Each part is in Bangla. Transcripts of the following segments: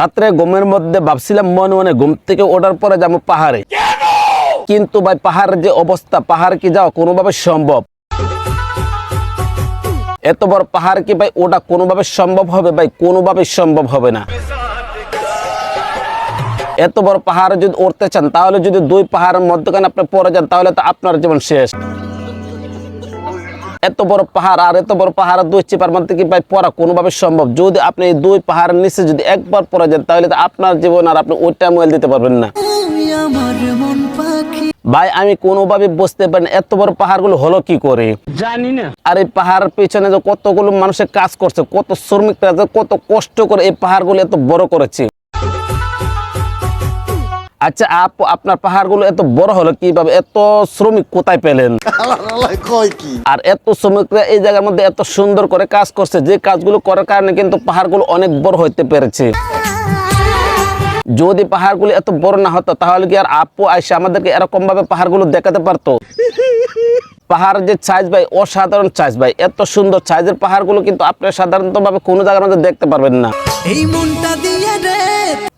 রাত্রে গমের মধ্যে ভাবছিলাম মনে মনে ঘুম থেকে ওঠার পরে যাব পাহাড়ে। কিন্তু ভাই পাহাড়ের যে অবস্থা, পাহাড় কি যাওয়া কোনোভাবে সম্ভব? এত বড় পাহাড় কি ভাই ওটা কোনোভাবে সম্ভব হবে ভাই? কোনোভাবে সম্ভব হবে না। এত বড় পাহাড়ে যদি উঠতে চান, তাহলে যদি দুই পাহাড়ের মধ্যখানে আপনি পড়ে যান, তাহলে তো আপনার জীবন শেষ। এত বড় পাহাড় আর এত বড় পাহাড় দুই চিপার মধ্যে কি ভাই পড়া কোনোভাবে সম্ভব? যদি আপনি এই দুই পাহাড়ের নিচে যদি একবার পড়ে যান তাহলে তো আপনার জীবন আর আপনি ওইটা মোবাইল দিতে পারবেন না। ভাই আমি কোনোভাবে বুঝতে পারি এত বড় পাহাড়গুলো হলো কি করে? জানি না। আর এই পাহাড়ের পিছনে যে কতগুলো মানুষের কাজ করছে কত শ্রমিকরা যে কত কষ্ট করে এই পাহাড়গুলো এত বড় করেছে। আচ্ছা আপু আপনার পাহাড়গুলো এত বড় হলো কীভাবে? এত শ্রমিক কোথায় পেলেন? আর এত শ্রমিকরা এই জায়গার মধ্যে এত সুন্দর করে কাজ করছে যে কাজগুলো করার কারণে কিন্তু পাহাড়গুলো অনেক বড় হইতে পেরেছে। যদি পাহাড়গুলো এত বড় না হতো তাহলে কি আর আপু আইসা আমাদেরকে এরকম ভাবে পাহাড়গুলো দেখাতে পারতো? পাহাড় যে সাইজ ভাই অসাধারণ সাইজ ভাই। এত সুন্দর সাইজের পাহাড়গুলো কিন্তু আপনি সাধারণত ভাবে কোনো জায়গার মধ্যে দেখতে পারবেন না। এই মনটা দিয়ে রে।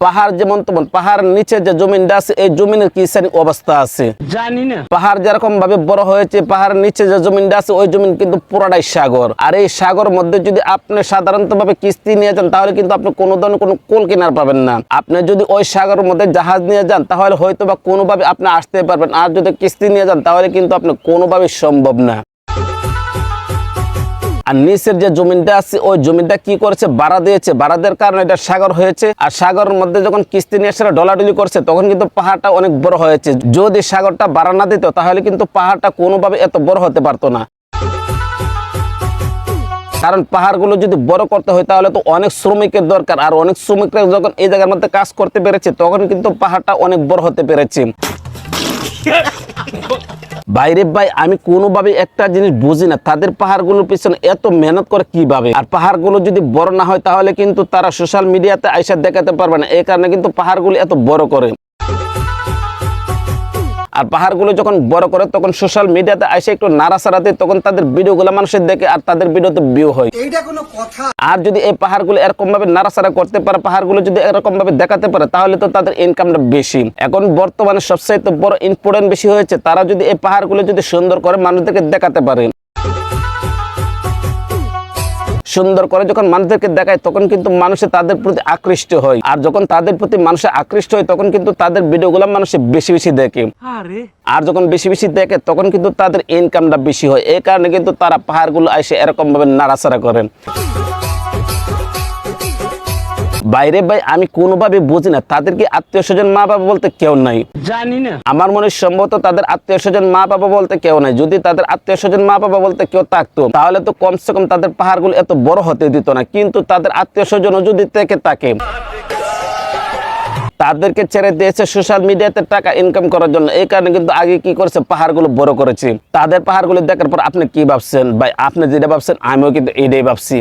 পাহাড় যেমন তেমন পাহাড়ের নিচে যে জমিনটা আছে এই জমিনের কি শ্রেণি অবস্থা আছে? জানি না। পাহাড় যেরকম ভাবে বড় হয়েছে পাহাড়ের নিচে যে জমিনটা আছে ওই জমিন কিন্তু পুরাটাই সাগর। আর এই সাগর মধ্যে যদি আপনি সাধারণত ভাবে কিস্তি নিয়ে যান তাহলে কিন্তু আপনি কোনো ধরনের কোনো কোল কিনার পাবেন না। আপনি যদি ওই সাগরের মধ্যে জাহাজ নিয়ে যান তাহলে হয়তো বা কোনোভাবে আপনি আসতে পারবেন আর যদি কিস্তি নিয়ে যান তাহলে কিন্তু আপনি কোনোভাবে সম্ভব না। আর নিচের যে জমিনটা আছে, ওই জমিনটা কি করেছে? বাড়া দিয়েছে। বাড়া দেওয়ার কারণে এটা সাগর হয়েছে। আর সাগরের মধ্যে যখন কিস্তি নিয়ে সেটা ডলাডলি করছে, তখন কিন্তু পাহাড়টা অনেক বড় হয়েছে। যদি সাগরটা বাড়া না দিত, তাহলে কিন্তু পাহাড়টা কোনোভাবে এত বড় হতে পারতো না। কারণ পাহাড়গুলো যদি বড় করতে হয়, তাহলে তো অনেক শ্রমিকের দরকার। আর অনেক শ্রমিকরা যখন এই জায়গার মধ্যে কাজ করতে পেরেছে, তখন কিন্তু পাহাড়টা অনেক বড় হতে পেরেছে। বাইরে ভাই, আমি কোনোভাবে একটা জিনিস বুঝি না। তাদের পাহাড়গুলোর পিছনে এত মেহনত করে কীভাবে? আর পাহাড়গুলো যদি বড় না হয়, তাহলে কিন্তু তারা সোশ্যাল মিডিয়াতে আইসা দেখাতে পারবে না। এই কারণে কিন্তু পাহাড়গুলো এত বড় করে। আর পাহাড়গুলো যখন বড় করে তখন সোশ্যাল মিডিয়াতে আসে একটু নাড়াচাড়া দেয় তখন তাদের ভিডিওগুলো মানুষের দেখে আর তাদের ভিডিওতে ভিউ হয়। এইটা কোনো কথা। আর যদি এই পাহাড়গুলো এরকম ভাবে নাড়াচাড়া করতে পারে পাহাড়গুলো যদি এরকম ভাবে দেখাতে পারে তাহলে তো তাদের ইনকামটা বেশি। এখন বর্তমানে সবচাইতে বড় ইম্পর্টেন্ট বেশি হয়েছে তারা যদি এই পাহাড়গুলো যদি সুন্দর করে মানুষদেরকে দেখাতে পারে। সুন্দর করে যখন মানুষদেরকে দেখায় তখন কিন্তু মানুষে তাদের প্রতি আকৃষ্ট হয়। আর যখন তাদের প্রতি মানুষে আকৃষ্ট হয় তখন কিন্তু তাদের ভিডিও ভিডিওগুলো মানুষে বেশি বেশি দেখে। আর। যখন বেশি বেশি দেখে তখন কিন্তু তাদের ইনকামটা বেশি হয়। এই কারণে কিন্তু তারা পাহাড়গুলো এসে এরকম ভাবে নাড়াচাড়া করেন। বাইরে ভাই আমি কোনোভাবে বুঝি না। তাদেরকে আত্মীয় স্বজন মা বাবা বলতে কেউ নাই। জানি না। আমার মনে হয় সম্ভবত তাদের আত্মীয় স্বজন মা বাবা বলতে কেউ নাই। যদি তাদের আত্মীয় স্বজন মা বাবা বলতে কেউ থাকতো তাহলে তো কমসে কম তাদের পাহাড়গুলো এত বড় হতে দিত না। কিন্তু তাদের আত্মীয় স্বজনও যদি থেকে থাকে তাদেরকে ছেড়ে দিয়েছে সোশ্যাল মিডিয়াতে টাকা ইনকাম করার জন্য। এই কারণে কিন্তু আগে কি করেছে? পাহাড়গুলো বড় করেছে। তাদের পাহাড়গুলো দেখার পর আপনি কি ভাবছেন? ভাই আপনি যেটা ভাবছেন আমিও কিন্তু এটাই ভাবছি।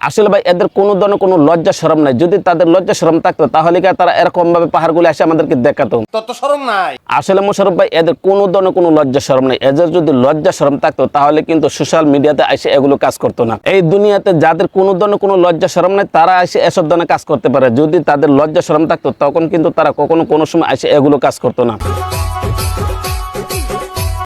আসলে ভাই এদের কোনো ধরনের কোনো লজ্জা শরম নাই। যদি তাদের লজ্জা শরম থাকতো তাহলে কি তারা এরকম ভাবে পাহাড়গুলো এসে আমাদেরকে দেখাতো? তত সরম নাই। আসলে মোশারফ ভাই এদের কোনো ধরনের কোনো লজ্জা শরম নেই। এদের যদি লজ্জা শরম থাকতো তাহলে কিন্তু সোশ্যাল মিডিয়াতে এসে এগুলো কাজ করতো না। এই দুনিয়াতে যাদের কোনো ধরনের কোনো লজ্জা শরম নাই তারা এসে এসব ধরনের কাজ করতে পারে। যদি তাদের লজ্জা শরম থাকতো তখন কিন্তু তারা কখনো কোনো সময় এসে এগুলো কাজ করতো না।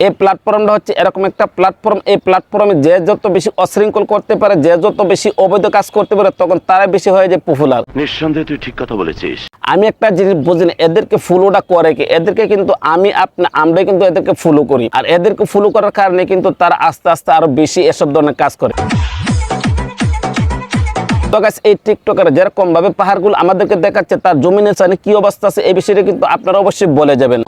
এই প্ল্যাটফর্মটা হচ্ছে এরকম একটা প্ল্যাটফর্ম এই প্ল্যাটফর্মে যে যত বেশি অশৃঙ্খল করতে পারে যে যত বেশি অবৈধ কাজ করতে পারে তখন তারা বেশি হয়ে যায় পপুলার নিঃসন্দেহে তুই ঠিক কথা বলেছিস। আমি একটা জিনিস বুঝি না এদেরকে ফলোটা করে কি? এদেরকে কিন্তু আমি আপনি আমরা কিন্তু এদেরকে ফলো করি। আর এদেরকে ফলো করার কারণে কিন্তু তারা আস্তে আস্তে আরও বেশি এসব ধরনের কাজ করে। তো গাছ এই টিকটকের যেরকম ভাবে পাহাড়গুলো আমাদেরকে দেখাচ্ছে, তার জমিনের সামনে কি অবস্থা আছে, এই বিষয়টা কিন্তু আপনারা অবশ্যই বলে যাবেন।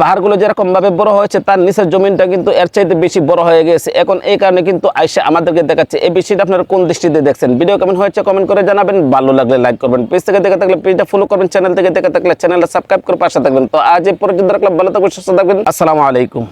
পাহাড়গুলো যেরকম ভাবে বড় হয়েছে, তার নিচের জমিনটা কিন্তু এর চাইতে বেশি বড় হয়ে গেছে এখন এই কারণে কিন্তু আইসা আমাদেরকে দেখাচ্ছে। এই বিষয়টা আপনারা কোন দৃষ্টিতে দেখছেন? ভিডিও কেমন হয়েছে কমেন্ট করে জানাবেন। ভালো লাগলে লাইক করবেন। পেজ থেকে দেখে থাকলে পেজটা ফলো করবেন। চ্যানেল থেকে দেখে থাকলে চ্যানেলটা সাবস্ক্রাইব করে পাশে থাকবেন। তো আজ এই পর্যন্ত রাখলাম। ভালো থাকবেন, সুস্থ থাকবেন। আসসালামু আলাইকুম।